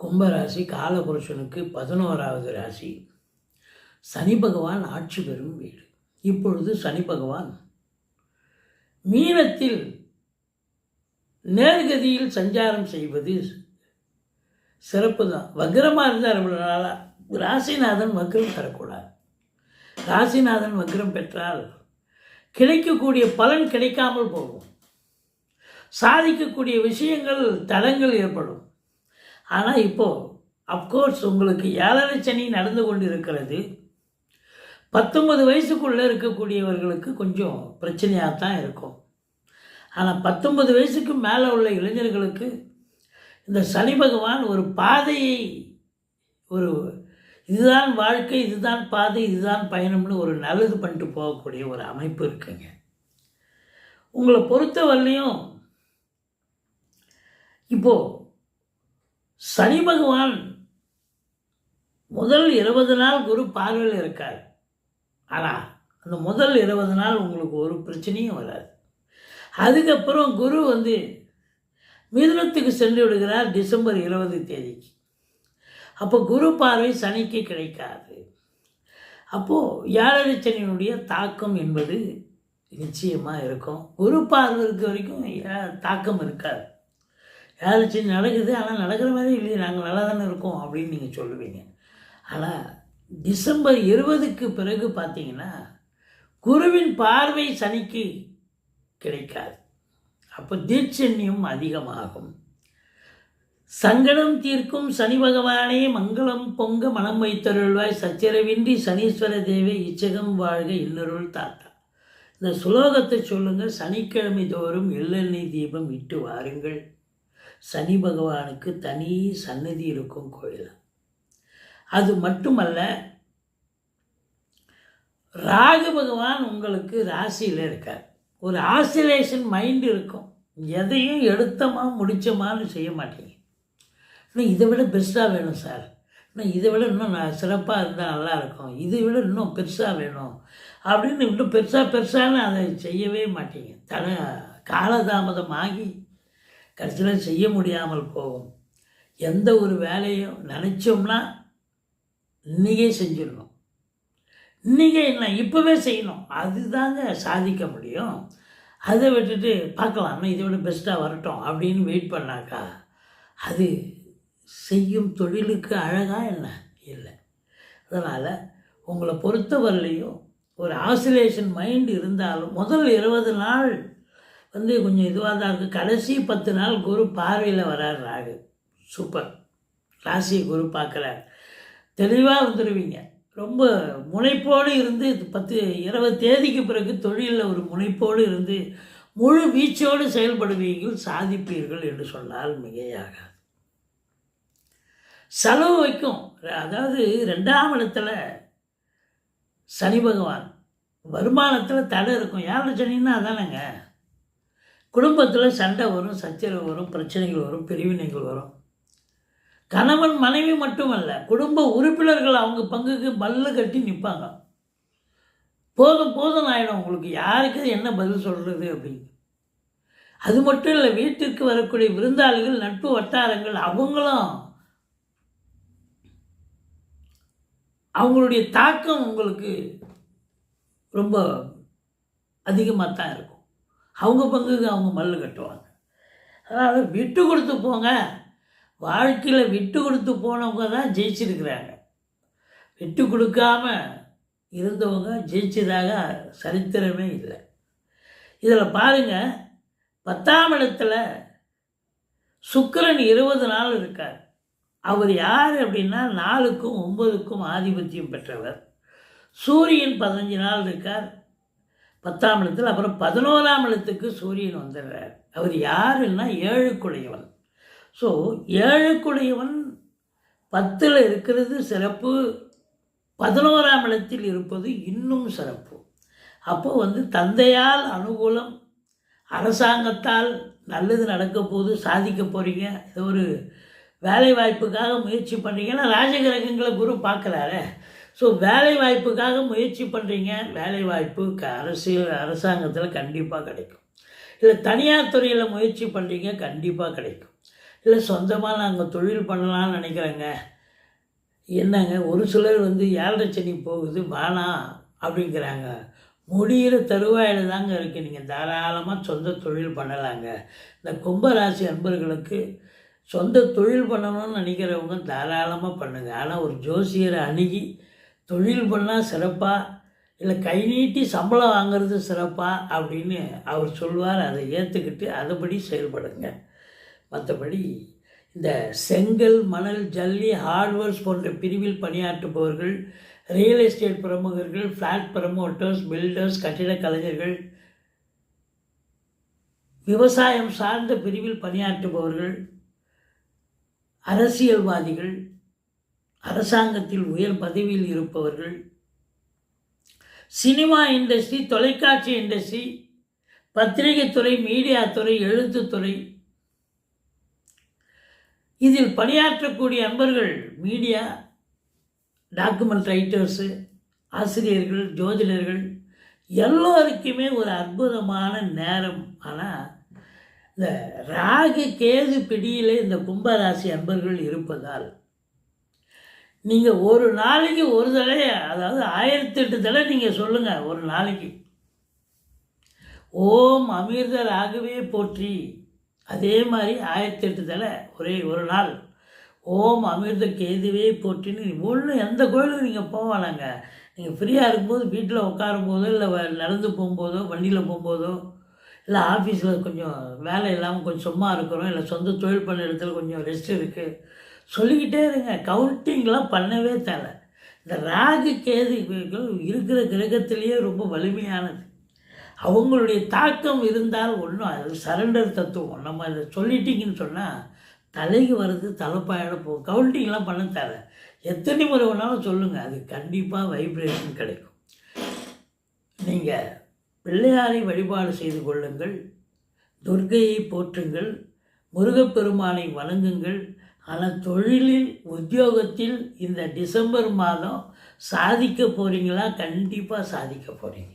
கும்பராசி காலபுருஷனுக்கு பதினோராவது ராசி. சனி பகவான் ஆட்சி பெறும் வீடு. இப்பொழுது சனி பகவான் மீனத்தில் நேர்கதியில் சஞ்சாரம் செய்வது சிறப்பு தான் வக்ரமாக இருந்தார் இவ்வளோ நாளாக ராசிநாதன் வக்ரம் தரக்கூடாது. ராசிநாதன் வக்ரம் பெற்றால் கிடைக்கக்கூடிய பலன் கிடைக்காமல் போகும். சாதிக்கக்கூடிய விஷயங்கள் தடங்கள் ஏற்படும். ஆனால் இப்போது அப்கோர்ஸ் உங்களுக்கு ஏழரை சனி நடந்து கொண்டு இருக்கிறது பத்தொன்பது வயசுக்குள்ளே இருக்கக்கூடியவர்களுக்கு கொஞ்சம் பிரச்சனையாக தான் இருக்கும். ஆனால் பத்தொன்பது வயசுக்கு மேலே உள்ள இளைஞர்களுக்கு இந்த சனி பகவான் ஒரு பாதையை ஒரு இதுதான் வாழ்க்கை இதுதான் பாதை இதுதான் பயணம்னு ஒரு நல்லது பண்ணிட்டு போகக்கூடிய ஒரு அமைப்பு இருக்குங்க. உங்களை பொறுத்தவரையிலையும் இப்போது சனி பகவான் முதல் இருபது நாள் குரு பார்வையில் இருக்கார். ஆனால் அந்த முதல் இருபது நாள் உங்களுக்கு ஒரு பிரச்சனையும் வராது. அதுக்கப்புறம் குரு வந்து மிதுனத்துக்கு சென்று விடுகிறார் டிசம்பர் இருபது தேதிக்கு. அப்போ குரு பார்வை சனிக்கு கிடைக்காது. அப்போது ஏழரை சனியினுடைய தாக்கம் என்பது நிச்சயமாக இருக்கும். குரு பார்வை இருக்க வரைக்கும் தாக்கம் இருக்காது. வேலை சனி நடக்குது ஆனால் நடக்கிற மாதிரி இல்லையே நாங்கள் நல்லா தானே இருக்கோம் அப்படின்னு நீங்கள் சொல்லுவீங்க. ஆனால் டிசம்பர் இருபதுக்கு பிறகு பார்த்தீங்கன்னா குருவின் பார்வை சனிக்கு கிடைக்காது. அப்போ தீட்சண்யம் அதிகமாகும். சங்கடம் தீர்க்கும் சனி பகவானே மங்களம் பொங்க மனம் வைத்தருள்வாய். சச்சரவின்றி சனீஸ்வர தேவி இச்சகம் வாழ்க இன்னொருள் தாத்தா. இந்த சுலோகத்தை சொல்லுங்கள் சனிக்கிழமை தோறும் எள்ளெண்ணெய் தீபம் இட்டு வாருங்கள். சனி பகவானுக்கு தனி சன்னதி இருக்கும் கோயில். அது மட்டுமல்ல ராகு பகவான் உங்களுக்கு ராசியில் இருக்கார். ஒரு ஆசிலேஷன் மைண்ட் இருக்கும். எதையும் எடுத்தமா முடிச்சமான்னு செய்ய மாட்டீங்க. இன்னும் இதை விட பெருசாக வேணும் சார். இன்னும் இதை விட இன்னும் நான் சிறப்பாக இருந்தால் நல்லா இருக்கும். இதை விட இன்னும் பெருசாக வேணும். அப்படின்னு இன்னும் பெருசாக பெருசான்னு அதை செய்யவே மாட்டீங்க. தன காலதாமதமாகி கடைசியில் செய்ய முடியாமல் போகும். எந்த ஒரு வேலையும் நினச்சோம்னா இன்றைக்கே செஞ்சிடணும். இன்றைக்கே என்ன இப்போவே செய்யணும். அதுதாங்க சாதிக்க முடியும். அதை விட்டுட்டு பார்க்கலாம் இதை விட பெஸ்ட்டாக வரட்டும் அப்படின்னு வெயிட் பண்ணாக்கா அது செய்யும் தொழிலுக்கு அழகாக என்ன? இல்லை. அதனால் உங்களை பொறுத்தவரையிலையும் ஒரு ஆசிலேஷன் மைண்ட் இருந்தாலும் முதல் இருபது நாள் வந்து கொஞ்சம் இதுவாக தான் இருக்குது கடைசி பத்து நாள் குரு பார்வையில் வரார் ராகு. சூப்பர். ராசியை குரு பார்க்குறார். தெளிவாக வந்துடுவீங்க ரொம்ப முனைப்போடு இருந்து பத்து இருபது தேதிக்கு பிறகு தொழிலில் ஒரு முனைப்போடு இருந்து முழு வீச்சோடு செயல்படுவீர்கள் சாதிப்பீர்கள் என்று சொன்னால் மிகையாகாது. செலவு வைக்கும். அதாவது ரெண்டாம் இடத்துல சனி பகவான். வருமானத்தில் தடை இருக்கும். யார் சனின்னா அதானேங்க. குடும்பத்தில் சண்டை வரும் சச்சரவு வரும் பிரச்சனைகள் வரும் பிரிவினைகள் வரும். கணவன் மனைவி மட்டுமல்ல குடும்ப உறுப்பினர்கள் அவங்க பங்குக்கு பல்லு கட்டி நிற்பாங்க போதும் போதும் ஆகிடும் உங்களுக்கு யாருக்கு என்ன பதில் சொல்கிறது அப்படின்னு. அது மட்டும் இல்லை வீட்டிற்கு வரக்கூடிய விருந்தாளிகள் நட்பு வட்டாரங்கள் அவங்களும் அவங்களுடைய தாக்கம் உங்களுக்கு ரொம்ப அதிகமாக தான் இருக்கும். அவங்க பங்குக்கு அவங்க மல்லு கட்டுவாங்க. அதனால் விட்டு கொடுத்து போங்க. வாழ்க்கையில் விட்டு கொடுத்து போனவங்க தான் ஜெயிச்சிருக்கிறாங்க. விட்டு கொடுக்காம இருந்தவங்க ஜெயிச்சதாக சரித்திரமே இல்லை. இதில் பாருங்கள் பத்தாம் இடத்துல சுக்கிரன் இருபது நாள் இருக்கார். அவர் யார் அப்படின்னா நாலுக்கும் ஒம்பதுக்கும் ஆதிபத்தியம் பெற்றவர். சூரியன் பதினஞ்சு நாள் இருக்கார். பத்தாம் இடத்துல அப்புறம் பதினோராம் இடத்துக்கு சூரியன் வந்துடுறார். அவர் யாருன்னா ஏழுக்குடையவன். ஸோ ஏழுக்குடையவன் பத்தில் இருக்கிறது சிறப்பு பதினோராம் இடத்தில் இருப்பது இன்னும் சிறப்பு. அப்போ வந்து தந்தையால் அனுகூலம் அரசாங்கத்தால் நல்லது நடக்க போது சாதிக்க போகிறீங்க இது ஒரு வேலை வாய்ப்புக்காக முயற்சி பண்ணுறீங்கன்னா ராஜகிரகங்களை குரு பார்க்குறாரு. ஸோ வேலை வாய்ப்புக்காக முயற்சி பண்ணுறீங்க வேலை வாய்ப்பு க அரசியல் அரசாங்கத்தில் கண்டிப்பாக கிடைக்கும். இல்லை தனியார் துறையில் முயற்சி பண்ணுறீங்க கண்டிப்பாக கிடைக்கும். இல்லை சொந்தமாக நாங்கள் தொழில் பண்ணலாம்னு நினைக்கிறேங்க. என்னங்க ஒரு சிலர் வந்து ஏழரை சனி போகுது வேணாம் அப்படிங்கிறாங்க. முடிகிற தருவாயில் தாங்க இருக்குது நீங்கள் தாராளமாக சொந்த தொழில் பண்ணலாங்க. இந்த கும்பராசி அன்பர்களுக்கு சொந்த தொழில் பண்ணணும்னு நினைக்கிறவங்க தாராளமாக பண்ணுங்கள் ஆனால் ஒரு ஜோசியரை அணுகி தொழில் பண்ணால் சிறப்பாக இல்லை கை நீட்டி சம்பளம் வாங்குறது சிறப்பாக அப்படின்னு அவர் சொல்வார் அதை ஏற்றுக்கிட்டு அதுபடி செயல்படுங்க. மற்றபடி இந்த செங்கல் மணல் ஜல்லி ஹார்ட்வேர்ஸ் போன்ற பிரிவில் பணியாற்றுபவர்கள் ரியல் எஸ்டேட் பிரமுகர்கள் ஃப்ளாட் ப்ரமோட்டர்ஸ் பில்டர்ஸ் கட்டிடக் கலைஞர்கள் விவசாயம் சார்ந்த பிரிவில் பணியாற்றுபவர்கள் அரசியல்வாதிகள் அரசாங்கத்தில் உயர் பதவியில் இருப்பவர்கள் சினிமா இண்டஸ்ட்ரி தொலைக்காட்சி இண்டஸ்ட்ரி பத்திரிகை துறை மீடியா துறை எழுத்துத்துறை இதில் பணியாற்றக்கூடிய அன்பர்கள் மீடியா டாக்குமெண்ட் ரைட்டர்ஸு ஆசிரியர்கள் ஜோதிடர்கள் எல்லோருக்குமே ஒரு அற்புதமான நேரம். ஆனால் இந்த ராகு கேது பிடியிலே இந்த கும்பராசி அன்பர்கள் இருப்பதால் நீங்கள் ஒரு நாளைக்கு ஒரு தடவை அதாவது ஆயிரத்தி எட்டு தடவை நீங்கள் சொல்லுங்கள் ஒரு நாளைக்கு. ஓம் அமிர்தராகவே போற்றி. அதே மாதிரி ஆயிரத்தி எட்டு தடவை ஒரே ஒரு நாள். ஓம் அமிர்த கேதுவே போற்றின்னு ஒன்றும் எந்த கோயிலுக்கு நீங்கள் போவானாங்க? நீங்கள் ஃப்ரீயாக இருக்கும்போது வீட்டில் உட்காரும் போதோ இல்லை வ- நடந்து போகும்போதோ வண்டியில் போகும்போதோ இல்லை ஆஃபீஸில் கொஞ்சம் வேலை இல்லாமல் கொஞ்சம் சும்மா இருக்கிறோம் இல்லை சொந்த தொழில் பண்ண இடத்துல கொஞ்சம் ரெஸ்ட் இருக்குது சொல்லிக்கிட்டே இருங்க. கவுண்டிங்லாம் பண்ணவே தேவை இந்த ராகு கேது இருக்கிற கிரகத்திலேயே ரொம்ப வலிமையானது. அவங்களுடைய தாக்கம் இருந்தால் ஒன்றும் அது சரண்டர் தத்துவம். நம்ம இதை சொல்லிட்டீங்கன்னு சொன்னால் தலைக்கு வர்றது தலைப்பாயிட போகும் கவுண்டிங்லாம் பண்ண தேவை எத்தனை முறை வேணாலும் சொல்லுங்கள் அது கண்டிப்பாக வைப்ரேஷன் கிடைக்கும். நீங்கள் பிள்ளையாரை வழிபாடு செய்து கொள்ளுங்கள். துர்கையை போற்றுங்கள். முருகப்பெருமானை வணங்குங்கள். ஆனால் தொழிலில் உத்தியோகத்தில் இந்த டிசம்பர் மாதம் சாதிக்க போகிறீங்களா கண்டிப்பாக சாதிக்க போகிறீங்க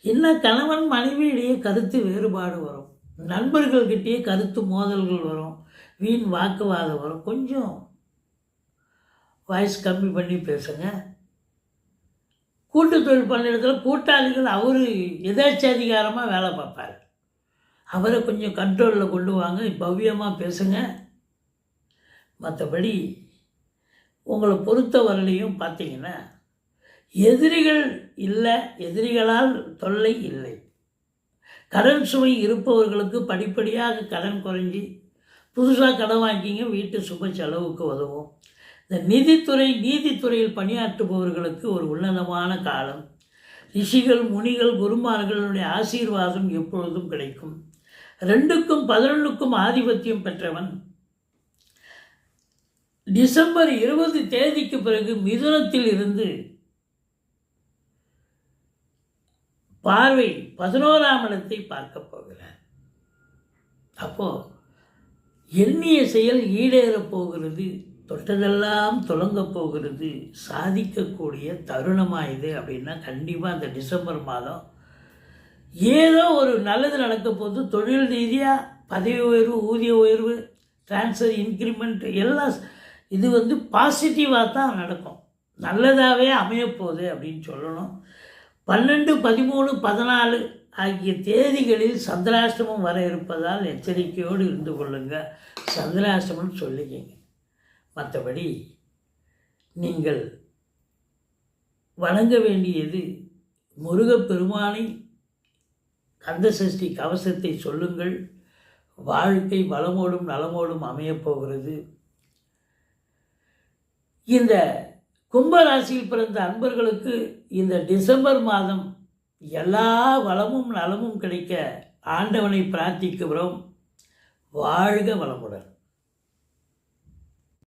என்ன கணவன் மனைவியிடையே கருத்து வேறுபாடு வரும். நண்பர்கள்கிட்டயே கருத்து மோதல்கள் வரும். வீண் வாக்குவாதம் வரும். கொஞ்சம் வாய்ஸ் கம்மி பண்ணி பேசுங்க. கூட்டு தொழில் பண்ண இடத்துல கூட்டாளிகள் அவர் எதாச்சாதிகாரமாக வேலை பார்ப்பார். அவரை கொஞ்சம் கண்ட்ரோலில் கொண்டு வாங்க. பவ்யமாக பேசுங்கள் மற்றபடி உங்களை பொறுத்த வரலையும் பார்த்தீங்கன்னா எதிரிகள் இல்லை எதிரிகளால் தொல்லை இல்லை. கடன் சுமை இருப்பவர்களுக்கு படிப்படியாக கடன் குறைஞ்சி புதுசாக கடன் வாங்கிங்க வீட்டு சுப செலவுக்கு உதவும். இந்த நிதித்துறை நீதித்துறையில் பணியாற்றுபவர்களுக்கு ஒரு உன்னதமான காலம். ரிஷிகள் முனிகள் குருமார்களுடைய ஆசீர்வாதம் எப்பொழுதும் கிடைக்கும். ரெண்டுக்கும் பதினொன்றுக்கும் ஆதிபத்தியம் பெற்றவன் டிசம்பர் இருபது தேதிக்கு பிறகு மிதுனத்தில் இருந்து பார்வை பதினோராம் இடத்தை பார்க்க போகிறார். அப்போ எண்ணிய செயல் ஈடேறப் போகிறது தொட்டதெல்லாம் தொடங்கப் போகிறது சாதிக்கக்கூடிய தருணமாக இது அப்படின்னா கண்டிப்பாக அந்த டிசம்பர் மாதம் ஏதோ ஒரு நல்லது நடக்க போது தொழில் ரீதியாக பதவி உயர்வு ஊதிய உயர்வு ட்ரான்ஸ்ஃபர் இன்க்ரிமெண்ட் எல்லாம் இது வந்து பாசிட்டிவாக தான் நடக்கும். நல்லதாகவே அமையப்போகுது அப்படின்னு சொல்லணும். பன்னெண்டு பதிமூணு பதினாலு ஆகிய தேதிகளில் சந்திராஷ்டமம் வர இருப்பதால் எச்சரிக்கையோடு இருந்து கொள்ளுங்கள் சந்திராஷ்டமம் சொல்லிக்கிங்க. மற்றபடி நீங்கள் வணங்க வேண்டியது முருகப்பெருமானை கந்தசஷ்டி கவசத்தை சொல்லுங்கள். வாழ்க்கை வளமோடும் நலமோடும் அமையப் போகிறது. இந்த கும்பராசியில் பிறந்த அன்பர்களுக்கு இந்த டிசம்பர் மாதம் எல்லா வளமும் நலமும் கிடைக்க ஆண்டவனை பிரார்த்திக்கிறோம். வாழ்க வளமுடன்.